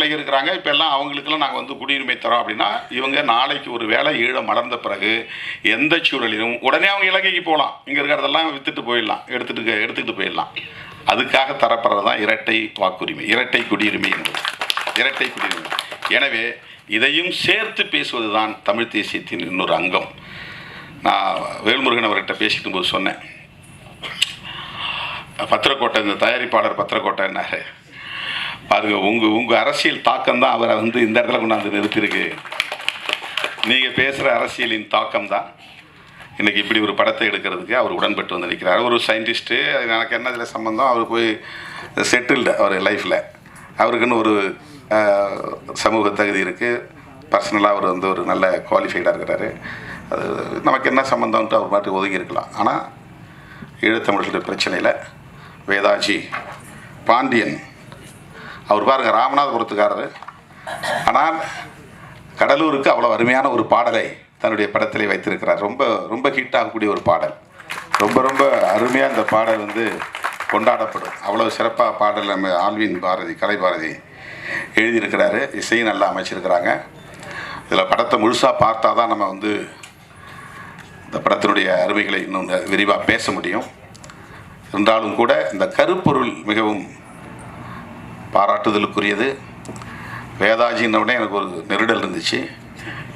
பிள்ளைங்க இருக்கிறாங்க. இப்போ எல்லாம் அவங்களுக்கெல்லாம் நாங்கள் வந்து குடியுரிமை தரோம் அப்படின்னா இவங்க நாளைக்கு ஒரு வேளை ஈழம் மலர்ந்த பிறகு எந்த சூழலிலும் உடனே அவங்க இலங்கைக்கு போகலாம். இங்கே இருக்கிறதெல்லாம் வித்துட்டு போயிடலாம். எடுத்துட்டு எடுத்துக்கிட்டு போயிடலாம். அதுக்காக தரப்படுறது தான் இரட்டை வாக்குரிமை இரட்டை குடியுரிமை என்பது. இரட்டை குடியுரிமை. எனவே இதையும் சேர்த்து பேசுவது தான் தமிழ் தேசியத்தின் இன்னொரு அங்கம். நான் வேல்முருகன் அவர்கிட்ட பேசிக்கும் போது சொன்னேன். பத்திரக்கோட்டை இந்த தயாரிப்பாளர் பத்திரக்கோட்டைன்னாரு பாருங்க உங்கள் உங்கள் அரசியல் தாக்கம் தான் அவரை வந்து இந்த இடத்துல கொண்டாந்து நிறுத்தியிருக்கு. நீங்கள் பேசுகிற அரசியலின் தாக்கம் தான் இன்றைக்கி இப்படி ஒரு படத்தை எடுக்கிறதுக்கு அவர் உடன்பட்டு வந்து நிற்கிறார் ஒரு சயின்டிஸ்ட்டு எனக்கு என்ன இதில் சம்மந்தம் அவர் போய் செட்டில்டு அவர் லைஃப்பில் அவருக்குன்னு ஒரு சமூக தகுதி இருக்குது பர்சனலாக அவர் வந்து ஒரு நல்ல குவாலிஃபைடாக இருக்கிறாரு. அது நமக்கு என்ன சம்மந்தம்ன்ட்டு அவர் பாட்டு ஒதுங்கி இருக்கலாம். ஆனால் ஈழத்தமிழர்களுடைய பிரச்சனையில் வேதாஜி பாண்டியன் அவர் பாருங்க ராமநாதபுரத்துக்காரர். ஆனால் கடலூருக்கு அவ்வளோ அருமையான ஒரு பாடலை தன்னுடைய படத்திலே வைத்திருக்கிறார். ரொம்ப ரொம்ப ஹிட் ஆகக்கூடிய ஒரு பாடல். ரொம்ப ரொம்ப அருமையாக இந்த பாடல் வந்து கொண்டாடப்படும். அவ்வளோ சிறப்பாக பாடல் நம்ம ஆல்வின் பாரதி கலை பாரதி எழுதியிருக்கிறாரு. இசையும் நல்லா அமைச்சிருக்கிறாங்க. இதில் படத்தை முழுசாக பார்த்தா தான் நம்ம வந்து இந்த படத்தினுடைய அருமைகளை இன்னும் விரிவாக பேச முடியும். இருந்தாலும் கூட இந்த கருப்பொருள் மிகவும் பாராட்டுதலுக்குரியது. வேதாஜின்ன உடனே எனக்கு ஒரு நெருடல் இருந்துச்சு.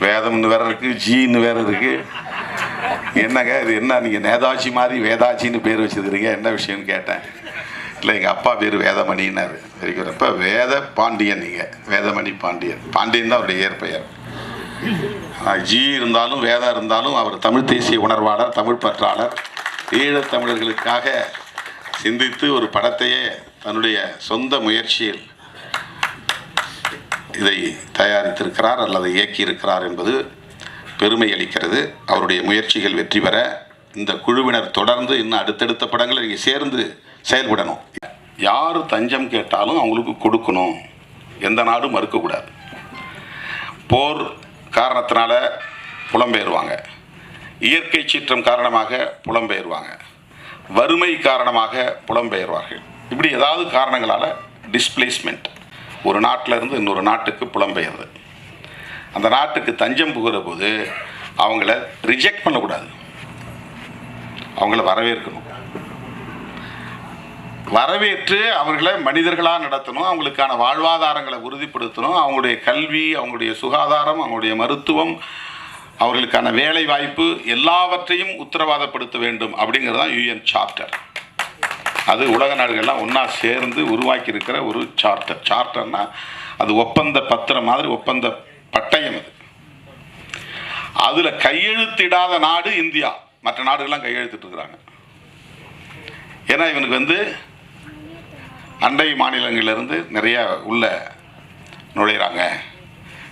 வேதம்னு வேற இருக்குது ஜின்னு வேற இருக்குது என்னங்க இது என்ன நீங்கள் நேதாஜி மாதிரி வேதாஜின்னு பேர் வச்சுருக்கிறீங்க என்ன விஷயம்னு கேட்டேன். இல்லை எங்கள் அப்பா பேர் வேதமணின்னாரு. வரைக்கும் குட் வேத பாண்டியன் நீங்கள் வேதமணி பாண்டியன். பாண்டியன் தான் அவருடைய இயற்பெயர். ஜி இருந்தாலும் வேதம் இருந்தாலும் அவர் தமிழ் தேசிய உணர்வாளர் தமிழ் பற்றாளர் ஈழத் தமிழர்களுக்காக சிந்தித்து ஒரு படத்தையே தன்னுடைய சொந்த முயற்சியில் இதை தயாரித்திருக்கிறார் அல்லது இயக்கியிருக்கிறார் என்பது பெருமை அளிக்கிறது. அவருடைய முயற்சிகள் வெற்றி பெற இந்த குழுவினர் தொடர்ந்து இன்னும் அடுத்தடுத்த படங்களை நீங்கள் சேர்ந்து செயல்படணும். யார் தஞ்சம் கேட்டாலும் அவங்களுக்கு கொடுக்கணும். எந்த நாடும் மறுக்கக்கூடாது. போர் காரணத்தினால புலம்பெயர்வாங்க. இயற்கை சீற்றம் காரணமாக புலம்பெயர்வாங்க. வறுமை காரணமாக புலம்பெயர்வார்கள். இப்படி ஏதாவது காரணங்களால் டிஸ்பிளேஸ்மெண்ட் ஒரு நாட்டில் இருந்து இன்னொரு நாட்டுக்கு புலம்பெயர்து அந்த நாட்டுக்கு தஞ்சம் புகிற போது அவங்கள ரிஜெக்ட் பண்ணக்கூடாது. அவங்கள வரவேற்கணும். வரவேற்று அவர்களை மனிதர்களாக நடத்தணும் அவங்களுக்கான வாழ்வாதாரங்களை உறுதிப்படுத்தணும் அவங்களுடைய கல்வி அவங்களுடைய சுகாதாரம் அவங்களுடைய மருத்துவம் அவர்களுக்கான வேலை வாய்ப்பு எல்லாவற்றையும் உத்தரவாதப்படுத்த வேண்டும் அப்படிங்கிறது தான் யூஎன் சாப்டர் அது உலக நாடுகள்லாம் ஒன்றா சேர்ந்து உருவாக்கி இருக்கிற ஒரு சார்ட்டர் சார்ட்டர்னா அது ஒப்பந்த பத்திரம் மாதிரி ஒப்பந்த பட்டயம் அது. அதில் கையெழுத்திடாத நாடு இந்தியா. மற்ற நாடுகள்லாம் கையெழுத்திட்டு இருக்கிறாங்க ஏன்னா இவனுக்கு வந்து அண்டை மாநிலங்களிலிருந்து நிறைய உள்ள நுழையிறாங்க.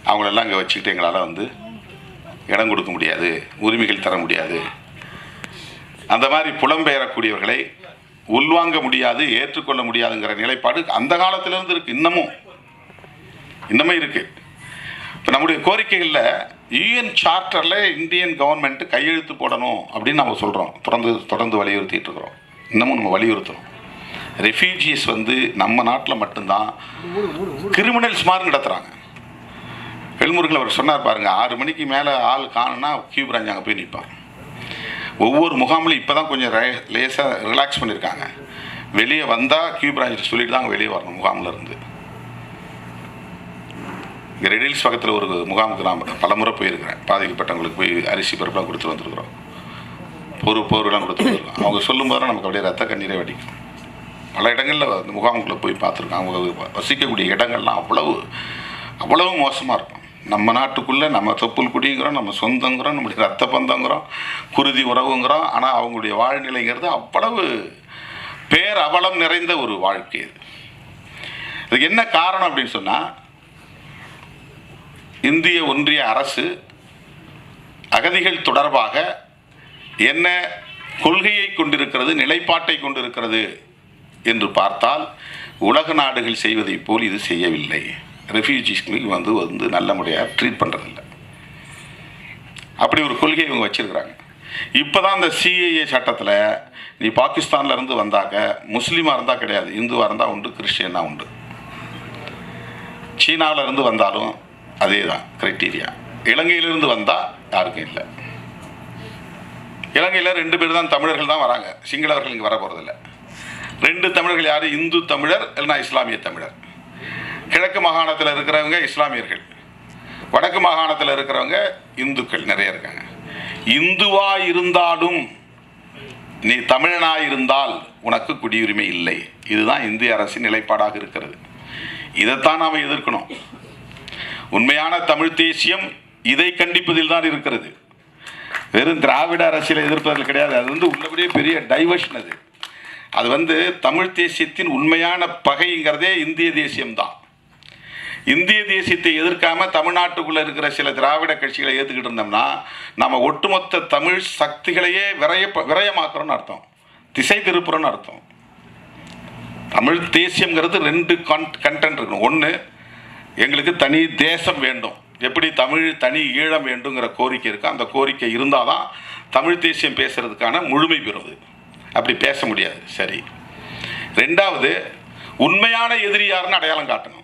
அவங்களெல்லாம் இங்கே வச்சுக்கிட்டு எங்களால் வந்து இடம் கொடுக்க முடியாது உரிமைகள் தர முடியாது. அந்த மாதிரி புலம்பெயரக்கூடியவர்களை உள்வாங்க முடியாது ஏற்றுக்கொள்ள முடியாதுங்கிற நிலைப்பாடு அந்த காலத்திலிருந்து இருக்கு இன்னமும். இன்னமும் இருக்கு. இப்போ நம்முடைய கோரிக்கைகளில் யூஎன் சார்ட்டரில் இந்தியன் கவர்மெண்ட்டு கையெழுத்து போடணும் அப்படின்னு நம்ம சொல்கிறோம் தொடர்ந்து தொடர்ந்து வலியுறுத்திட்டு இருக்கிறோம். இன்னமும் நம்ம வலியுறுத்துறோம். ரெஃப்யூஜிஸ் வந்து நம்ம நாட்டில் மட்டும்தான் கிரிமினல்ஸ் மாதிரி நடத்துகிறாங்க வெல்முருகன் அவர் சொன்னார் பாருங்கள் ஆறு மணிக்கு மேலே ஆள் காணுன்னா கியூ பிராஞ்ச் அங்கே போய் நிற்பான் ஒவ்வொரு முகாம்லையும் இப்போ தான் கொஞ்சம் லேசாக ரிலாக்ஸ் பண்ணியிருக்காங்க வெளியே வந்தால் கியூ பிரான்ச் சொல்லிட்டு தான் வெளியே வரணும் முகாமில் இருந்து. இங்கே ரெடில்ஸ் பக்கத்தில் ஒரு முகாமுக்கு நான் பலமுறை போயிருக்கிறேன். பாதிக்கப்பட்டவங்களுக்கு போய் அரிசி பருப்புலாம் கொடுத்து வந்துருக்குறோம். பொறு பொருள்லாம் கொடுத்து வந்துருக்கோம். அவங்க சொல்லும் போது நமக்கு அப்படியே ரத்த கண்ணீரை வடிக்கும். பல இடங்களில் முகாமுக்குள்ளே போய் பார்த்துருக்கோம். அவங்க வசிக்கக்கூடிய இடங்கள்லாம் அவ்வளவு அவ்வளவு மோசமாக இருக்கும். நம்ம நாட்டுக்குள்ளே நம்ம தொப்புள் குடிங்கிறோம் நம்ம சொந்தங்கிறோம் நம்முடைய ரத்த பந்தங்கிறோம் குருதி உறவுங்கிறோம். ஆனால் அவங்களுடைய வாழ்நிலைங்கிறது அவ்வளவு பேரவலம் நிறைந்த ஒரு வாழ்க்கை இது. இதுக்கு என்ன காரணம் அப்படின்னு சொன்னால் இந்திய ஒன்றிய அரசு அகதிகள் தொடர்பாக என்ன கொள்கையை கொண்டிருக்கிறது நிலைப்பாட்டை கொண்டிருக்கிறது என்று பார்த்தால் உலக நாடுகள் செய்வதைப் போல் இது செய்யவில்லை. ரெஃப்யூஜிஸ்களுக்கு வந்து வந்து நல்ல முறையாக ட்ரீட் பண்ணுறதில்ல அப்படி ஒரு கொள்கையை இவங்க வச்சுருக்குறாங்க. இப்போ தான் இந்த சிஏஏ சட்டத்தில் நீ பாகிஸ்தான்லேருந்து வந்தாக்க முஸ்லீமாக இருந்தால் கிடையாது இந்துவாக இருந்தால் உண்டு கிறிஸ்டியனாக உண்டு. சீனாவிலேருந்து வந்தாலும் அதே தான் க்ரைட்டீரியா இலங்கையிலிருந்து வந்தால் யாருக்கும் இல்லை. இலங்கையில் ரெண்டு பேர் தான் தமிழர்கள் தான் வராங்க. சிங்களவர்கள் இங்கே வர போகிறதில்ல ரெண்டு தமிழர்கள் யார்? இந்து தமிழர் இல்லைன்னா இஸ்லாமிய தமிழர். கிழக்கு மாகாணத்தில் இருக்கிறவங்க இஸ்லாமியர்கள் வடக்கு மாகாணத்தில் இருக்கிறவங்க இந்துக்கள் நிறைய இருக்காங்க. இந்துவா இருந்தாலும் நீ தமிழனாய் இருந்தால் உனக்கு குடியுரிமை இல்லை. இதுதான் இந்திய அரசின் நிலைப்பாடாக இருக்கிறது. இதைத்தான் நாம் எதிர்க்கணும். உண்மையான தமிழ் தேசியம் இதை கண்டிப்பதில் தான் இருக்கிறது. வெறும் திராவிட அரசியலை எதிர்ப்பதில் கிடையாது. அது வந்து உள்ளபடியே பெரிய டைவர்ஷன் அது. அது வந்து தமிழ் தேசியத்தின் உண்மையான பகைங்கிறதே இந்திய தேசியம்தான். இந்திய தேசியத்தை எதிர்க்காம தமிழ்நாட்டுக்குள்ள இருக்கிற சில திராவிட கட்சிகளை ஏற்றுக்கிட்டு இருந்தோம்னா நம்ம ஒட்டுமொத்த தமிழ் சக்திகளையே விரைய விரயமாக்குறோம்னு அர்த்தம். திசை திருப்புறோம்னு அர்த்தம். தமிழ் தேசியங்கிறது ரெண்டு கன் கண்டென்ட் இருக்கணும். ஒன்று எங்களுக்கு தனி தேசம் வேண்டும். எப்படி தமிழ் தனி ஈழம் வேண்டுங்கிற கோரிக்கை இருக்கோ அந்த கோரிக்கை இருந்தால் தான் தமிழ் தேசியம் பேசுகிறதுக்கான முழுமை பெறுது. அப்படி பேச முடியாது. சரி. ரெண்டாவது உண்மையான எதிரி யாருன்னு அடையாளம் காட்டணும்.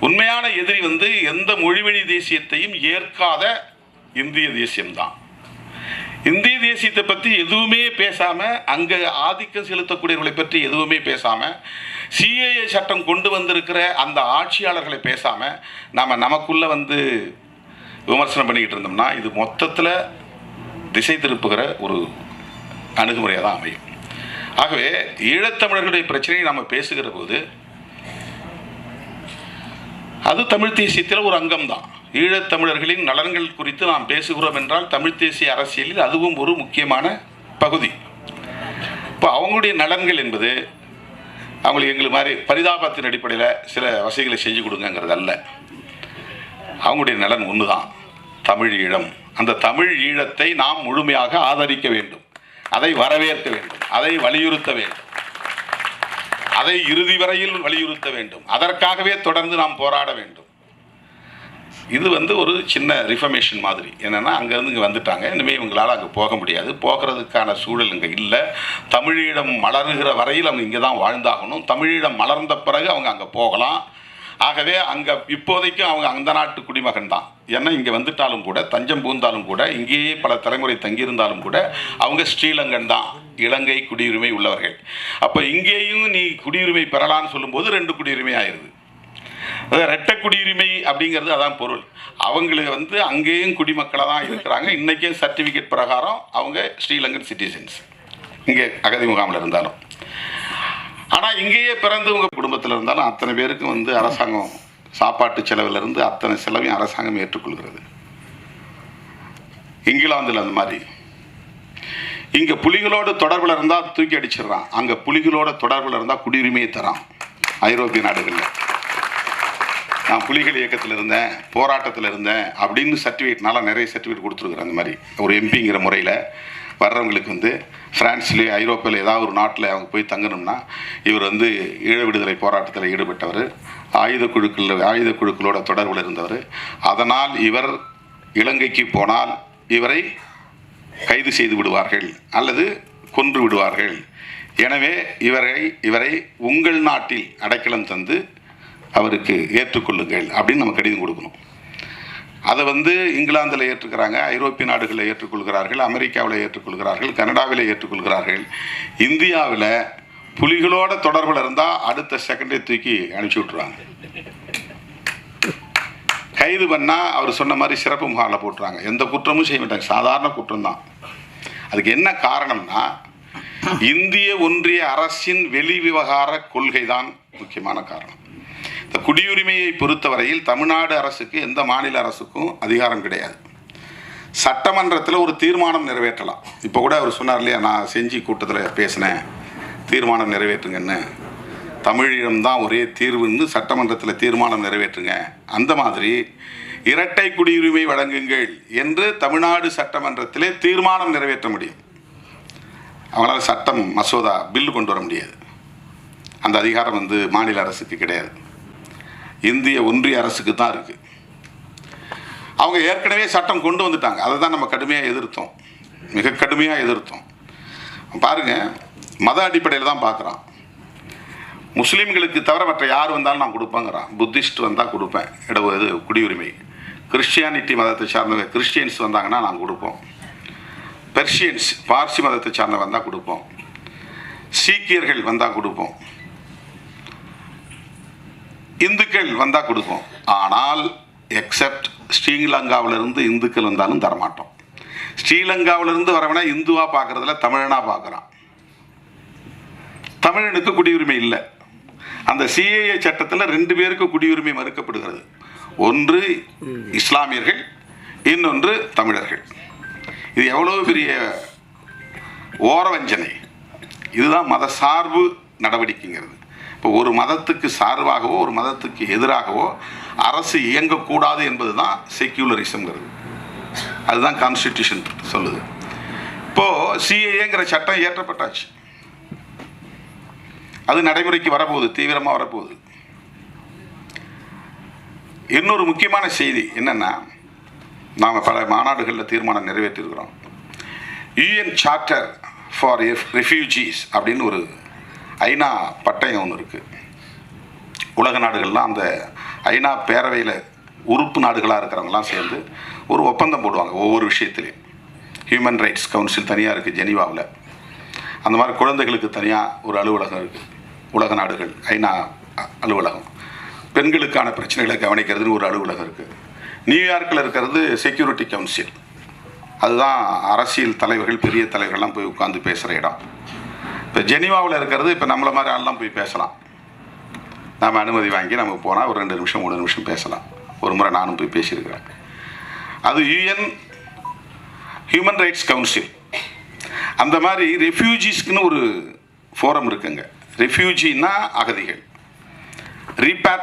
உண்மையான எதிரி வந்து எந்த மொழிவழி தேசியத்தையும் ஏற்காத இந்திய தேசியம்தான். இந்திய தேசியத்தை பற்றி எதுவுமே பேசாமல் அங்கே ஆதிக்கம் செலுத்தக்கூடியவர்களை பற்றி எதுவுமே பேசாமல் சிஏஏ சட்டம் கொண்டு வந்திருக்கிற அந்த ஆட்சியாளர்களை பேசாமல் நாம் நமக்குள்ளே வந்து விமர்சனம் பண்ணிக்கிட்டு இருந்தோம்னா இது மொத்தத்தில் திசை திருப்புகிற ஒரு அணுகுமுறையாக தான் அமையும். ஆகவே ஈழத்தமிழர்களுடைய பிரச்சனையை நம்ம பேசுகிற போது அது தமிழ் தேசியத்தில் ஒரு அங்கம் தான் ஈழத்தமிழர்களின் நலன்கள் குறித்து நாம் பேசுகிறோம் என்றால் தமிழ் தேசிய அரசியலில் அதுவும் ஒரு முக்கியமான பகுதி. இப்போ அவங்களுடைய நலன்கள் என்பது அவங்களுக்கு எங்களுக்கு மாதிரி பரிதாபத்தின் அடிப்படையில் சில வசதிகளை செஞ்சு கொடுங்கங்கிறது அல்ல. அவங்களுடைய நலன் ஒன்று தான் தமிழ் ஈழம். அந்த தமிழ் ஈழத்தை நாம் முழுமையாக ஆதரிக்க வேண்டும். அதை வரவேற்க வேண்டும். அதை வலியுறுத்த வேண்டும். அதை இறுதி வரையில் வலியுறுத்த வேண்டும். அதற்காகவே தொடர்ந்து நாம் போராட வேண்டும். இது வந்து ஒரு சின்ன ரிஃபர்மேஷன் மாதிரி. என்னென்னா அங்கேருந்து இங்கே வந்துட்டாங்க. இனிமேல் இவங்களால் அங்கே போக முடியாது. போகிறதுக்கான சூழல் இங்கே இல்லை. தமிழீழம் மலர்கிற வரையில் அவங்க இங்கே தான் வாழ்ந்தாகணும். தமிழீழம் மலர்ந்த பிறகு அவங்க அங்கே போகலாம். ஆகவே அங்கே இப்போதைக்கும் அவங்க அந்த நாட்டு குடிமகன் தான். ஏன்னா இங்கே வந்துட்டாலும் கூட தஞ்சம் பூந்தாலும் கூட இங்கேயே பல தலைமுறை தங்கியிருந்தாலும் கூட அவங்க ஸ்ரீலங்கன் தான். இலங்கை குடியுரிமை உள்ளவர்கள். அப்போ இங்கேயும் நீ குடியுரிமை பெறலான்னு சொல்லும்போது ரெண்டு குடியுரிமை ஆயிடுது. அதாவது ரெட்ட குடியுரிமை அப்படிங்கிறது அதான் பொருள். அவங்களுக்கு வந்து அங்கேயும் குடிமக்களாக தான் இருக்கிறாங்க. இன்றைக்கும் சர்டிஃபிகேட் பிரகாரம் அவங்க ஸ்ரீலங்கன் சிட்டிசன்ஸ் இங்கே அகதி முகாமில் இருந்தாலும். ஆனால் இங்கேயே பிறந்து உங்கள் குடும்பத்தில் இருந்தாலும் அத்தனை பேருக்கும் வந்து அரசாங்கம் சாப்பாட்டு செலவிலிருந்து அத்தனை செலவையும் அரசாங்கம் ஏற்றுக்கொள்கிறது. இங்கிலாந்தில் அந்த மாதிரி இங்கே புலிகளோட தொடர்பில் இருந்தால் தூக்கி அடிச்சிடுறான். அங்கே புலிகளோட தொடர்பில் இருந்தால் குடியுரிமையை தரான். ஐரோப்பிய நாடுகளில். நான் புலிகள் இயக்கத்தில் இருந்தேன் போராட்டத்தில் இருந்தேன் அப்படின்னு சர்டிஃபிகேட்னால நிறைய சர்டிஃபிகேட் கொடுத்துருக்குறேன் அந்த மாதிரி. ஒரு எம்பிங்கிற முறையில் வர்றவங்களுக்கு வந்து ஃப்ரான்ஸ்லேயே ஐரோப்பியில் ஏதாவது ஒரு நாட்டில் அவங்க போய் தங்கணும்னா இவர் வந்து ஈழ விடுதலை போராட்டத்தில் ஈடுபட்டவர் ஆயுத குழுக்கள் ஆயுத குழுக்களோட தொடர்பில் இருந்தவர். அதனால் இவர் இலங்கைக்கு போனால் இவரை கைது செய்து விடுவார்கள் அல்லது கொன்று விடுவார்கள். எனவே இவரை இவரை உங்கள் நாட்டில் அடைக்கலம் தந்து அவருக்கு ஏற்றுக்கொள்ளுங்கள் அப்படின்னு நம்ம கடிதம் கொடுக்கணும். அதை வந்து இங்கிலாந்தில் ஏற்றுக்கிறாங்க ஐரோப்பிய நாடுகளில் ஏற்றுக்கொள்கிறார்கள் அமெரிக்காவில் ஏற்றுக்கொள்கிறார்கள் கனடாவில் ஏற்றுக்கொள்கிறார்கள். இந்தியாவில் புலிகளோட தொடர்பில் இருந்தால் அடுத்த செகண்டே தூக்கி அனுப்பிச்சி விட்ருவாங்க கைது பண்ணால் அவர் சொன்ன மாதிரி சிறப்பு முகாமில் போட்டுறாங்க. எந்த குற்றமும் செய்ய மாட்டாங்க. சாதாரண குற்றம் தான் அதுக்கு என்ன காரணம்னா இந்திய ஒன்றிய அரசின் வெளி விவகார கொள்கை தான் முக்கியமான காரணம். இந்த குடியுரிமையை பொறுத்தவரையில் தமிழ்நாடு அரசுக்கு எந்த மாநில அரசுக்கும் அதிகாரம் கிடையாது. சட்டமன்றத்தில் ஒரு தீர்மானம் நிறைவேற்றலாம். இப்போ கூட அவர் சொன்னார் இல்லையா நான் செஞ்சி கூட்டத்தில் பேசினேன் தீர்மானம் நிறைவேற்றுங்கன்னு. தமிழீழம்தான் ஒரே தீர்வுன்னு சட்டமன்றத்தில் தீர்மானம் நிறைவேற்றுங்க. அந்த மாதிரி இரட்டை குடியுரிமை வழங்குங்கள் என்று தமிழ்நாடு சட்டமன்றத்திலே தீர்மானம் நிறைவேற்ற முடியும். அவங்களால் சட்டம் மசோதா பில்லு கொண்டு வர முடியாது. அந்த அதிகாரம் வந்து மாநில அரசுக்கு கிடையாது. இந்திய ஒன்றிய அரசுக்கு தான் இருக்குது அவங்க ஏற்கனவே சட்டம் கொண்டு வந்துட்டாங்க. அதை தான் நம்ம கடுமையாக எதிர்த்தோம். மிக கடுமையாக எதிர்த்தோம். பாருங்க மத அடிப்படையில் தான் பார்க்குறான். முஸ்லீம்களுக்கு தவிர மற்ற யார் வந்தாலும் நான் கொடுப்பேங்கிறான் புத்திஸ்ட் வந்தால் கொடுப்பேன். இட இது குடியுரிமை. கிறிஸ்டியானிட்டி மதத்தை சார்ந்தவங்க கிறிஸ்டியன்ஸ் வந்தாங்கன்னா நான் கொடுப்போம். பெர்ஷியன்ஸ் பார்சி மதத்தை சார்ந்த வந்தால் கொடுப்போம். சீக்கியர்கள் வந்தால் கொடுப்போம். இந்துக்கள் வந்தால் கொடுப்போம். ஆனால் எக்ஸப்ட் ஸ்ரீலங்காவிலிருந்து இந்துக்கள் வந்தாலும் தரமாட்டோம். ஸ்ரீலங்காவிலிருந்து வரவனா இந்துவாக பார்க்குறதுல தமிழனாக பார்க்குறான். தமிழனுக்கு குடியுரிமை இல்லை. அந்த சிஏஏ சட்டத்தில் ரெண்டு பேருக்கு குடியுரிமை மறுக்கப்படுகிறது. ஒன்று இஸ்லாமியர்கள் இன்னொன்று தமிழர்கள். இது எவ்வளோ பெரிய ஓரவஞ்சனை. இதுதான் மத சார்பு நடவடிக்கைங்கிறது. இப்போ ஒரு மதத்துக்கு சார்பாகவோ ஒரு மதத்துக்கு எதிராகவோ அரசு இயங்கக்கூடாது என்பது தான் செக்யூலரிசம்ங்கிறது அதுதான் கான்ஸ்டிடியூஷன் சொல்லுது. இப்போது சிஏஏங்கிற சட்டம் இயற்றப்பட்டாச்சு அது நடைமுறைக்கு வரப்போகுது தீவிரமாக வரப்போகுது. இன்னொரு முக்கியமான செய்தி என்னென்னா நாம் பல மாநாடுகளில் தீர்மானம் நிறைவேற்றிருக்கிறோம். யூஎன் சார்ட்டர் ஃபார் ரெஃப்யூஜிஸ் அப்படின்னு ஒரு ஐநா பட்டயம் ஒன்று இருக்குது உலக நாடுகள்லாம் அந்த ஐநா பேரவையில் உறுப்பு நாடுகளாக இருக்கிறவங்களாம் சேர்ந்து ஒரு ஒப்பந்தம் போடுவாங்க ஒவ்வொரு விஷயத்துலையும் ஹியூமன் ரைட்ஸ் கவுன்சில் தனியாக இருக்குது ஜெனீவாவில். அந்த மாதிரி குழந்தைகளுக்கு தனியாக ஒரு அலுவலகம் இருக்குது உலக நாடுகள் ஐநா அலுவலகம். பெண்களுக்கான பிரச்சனைகளை கவனிக்கிறதுன்னு ஒரு அலுவலகம் இருக்குது நியூயார்க்கில் இருக்கிறது செக்யூரிட்டி கவுன்சில் அதுதான் அரசியல் தலைவர்கள் பெரிய தலைவர்கள்லாம் போய் உட்காந்து பேசுகிற இடம். இப்போ ஜெனீவாவில் இருக்கிறது இப்போ நம்மளை மாதிரி ஆள்லாம் போய் பேசலாம். நாம் அனுமதி வாங்கி நம்ம போனால் ஒரு ரெண்டு நிமிஷம் மூணு நிமிஷம் பேசலாம். ஒரு முறை நானும் போய் பேசியிருக்கிறேன். அது யூஎன் ஹியூமன் ரைட்ஸ் கவுன்சில் அந்த மாதிரி ரெஃப்யூஜிஸ்க்குன்னு ஒரு ஃபோரம் இருக்குங்க. ரெஃப்யூஜின்னா அகதிகள். ரீபேட்